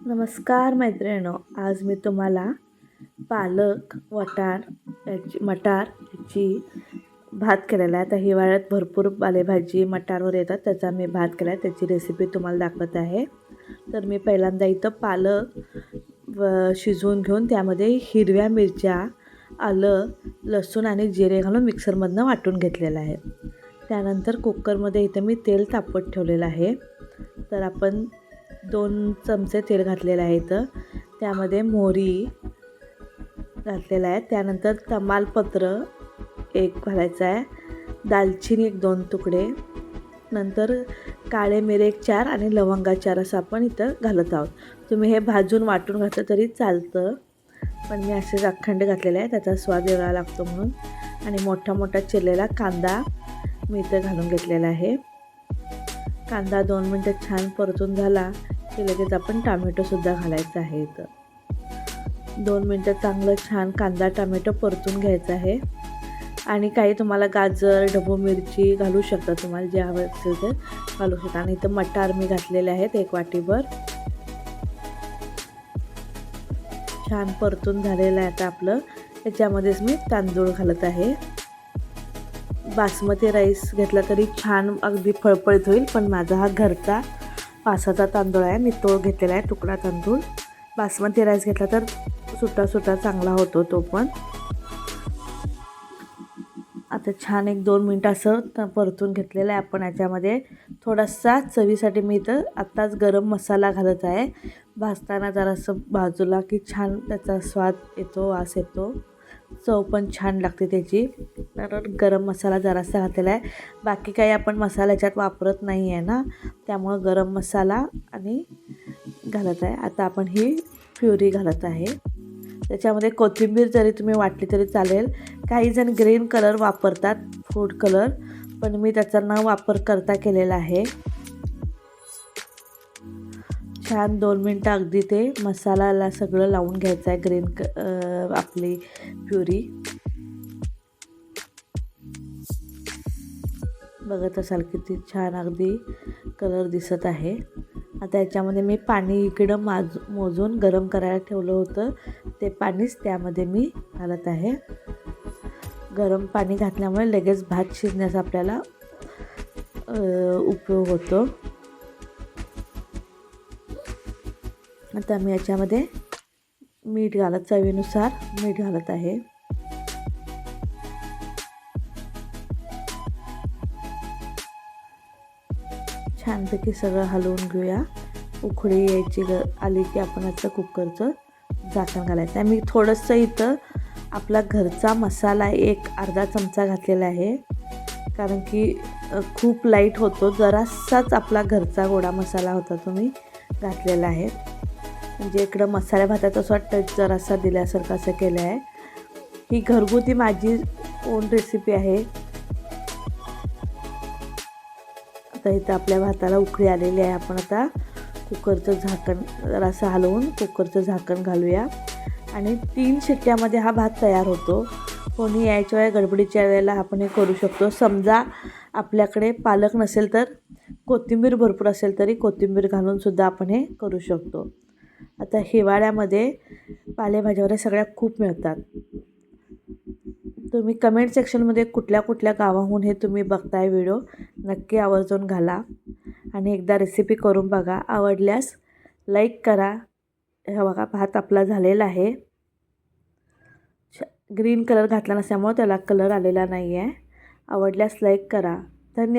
नमस्कार मैत्रिणींनो आज मी तुम्हाला पालक वटार याची मटार याची भात केलेला आहे. तर हिवाळ्यात भरपूर पालेभाजी मटारवर येतात. त्याचा मी भात केला आहे. त्याची रेसिपी तुम्हाला दाखवत आहे. तर मी पहिल्यांदा इथं पालक व शिजवून घेऊन त्यामध्ये हिरव्या मिरच्या आलं लसूण आणि जिरे घालून मिक्सरमधनं वाटून घेतलेलं आहे. त्यानंतर कुकरमध्ये इथं मी तेल तापत ठेवलेलं आहे. तर आपण दोन चमचे तेल घातलेलं आहे इथं. त्यामध्ये मोहरी घातलेला आहे. त्यानंतर तमालपत्र एक घालायचं आहे. दालचिनी एक दोन तुकडे. नंतर काळे मिरे एक चार आणि लवंगा चार असं आपण इथं घालत आहोत. तुम्ही हे भाजून वाटून घातलं तरी चालतं. पण मी असेच अखंड घातलेले आहे. त्याचा स्वाद वेगळा लागतो म्हणून. आणि मोठा मोठा चिरलेला कांदा मी इथं घालून घेतलेला आहे. कांदा दोन मिनटं छान परतून झाला. की लगेच आपण टामॅटोसुद्धा घालायचं आहे इथं. दोन मिनटं चांगलं छान कांदा टामॅटो परतून घ्यायचं आहे. आणि काही तुम्हाला गाजर ढबू मिरची घालू शकता तुम्हाला जे हवं असेल ते घालू शकता. आणि इथं मटार मी घातलेले आहेत एक वाटीभर. छान परतून झालेलं आहे आता आपलं. त्याच्यामध्येच मी तांदूळ घालत आहे. बासमती राईस घेतला तरी छान अगदी फळफळीत होईल पण माझा हा घरचा पासाचा तांदूळ आहे मी तो घेतलेला आहे तुकडा तांदूळ. बासमती राईस घेतला तर सुटा सुटा चांगला होतो तो पण. आता छान एक दोन मिनटं असं परतून घेतलेलं आहे आपण याच्यामध्ये. थोडासा चवीसाठी मी इथं आत्ताच गरम मसाला घालत आहे. भाजताना जरासं बाजूला की छान त्याचा स्वाद येतो वास येतो. चव पण छान लागते त्याची. कारण गरम मसाला जरासा घातलेला आहे. बाकी काही आपण मसाला याच्यात वापरत नाही आहे ना. त्यामुळं गरम मसाला आणि घालत आहे. आता आपण ही प्युरी घालत आहे. त्याच्यामध्ये कोथिंबीर जरी तुम्ही वाटली तरी चालेल. काही जण ग्रीन कलर वापरतात फूड कलर. पण मी त्याचा न वापर करता केलेला आहे. छान दोन मिनटं अगदी ते मसाल्याला सगळं लावून घ्यायचं आहे ग्रीन क आपली प्युरी. बघत असाल किती छान अगदी कलर दिसत आहे. आता याच्यामध्ये मी पाणी इकडं माज मोजून गरम करायला ठेवलं होतं. ते पाणीच त्यामध्ये मी घालत आहे. गरम पाणी घातल्यामुळे लगेच भात शिजण्याचा आपल्याला उपयोग होतो. आता मी याच्यामध्ये मीठ घालत चवीनुसार मीठ घालत आहे. छानपैकी सगळं हलवून घेऊया. उखळी यायची ग आली की आपण याचं कुकरचं झाकण घालायचं आहे. मी थोडंसं इथं आपला घरचा मसाला एक अर्धा चमचा घातलेला आहे. कारण की खूप लाइट होतो. जरासाच आपला घरचा गोडा मसाला होता तो मी घातलेला आहे. म्हणजे इकडं मसाल्या भातात असं टच जरासा दिल्यासारखं असं केलं आहे. ही घरगुती माझी ओन रेसिपी आहे. आता इथं आपल्या भाताला उकळी आलेली आहे आपण आता. कुकरचं झाकण जरासं हलवून कुकरचं झाकण घालूया. आणि तीन शिट्ट्यामध्ये हा भात तयार होतो. कोणी यायच्या वेळेला गडबडीच्या वेळेला आपण हे करू शकतो. समजा आपल्याकडे पालक नसेल तर कोथिंबीर भरपूर असेल तरी कोथिंबीर घालूनसुद्धा आपण हे करू शकतो. आता हिवाळ्यामध्ये पालेभाज्या वगैरे सगळ्या खूप मिळतात. तुम्ही कमेंट सेक्शनमध्ये कुठल्या कुठल्या गावाहून हे तुम्ही बघताय व्हिडिओ नक्की आवर्जून घाला. आणि एकदा रेसिपी करून बघा. आवडल्यास लाईक करा. हे बघा भात आपला झालेला आहे. ग्रीन कलर घातला नसल्यामुळं त्याला कलर आलेला नाही आहे आवडल्यास लाईक करा. धन्यवाद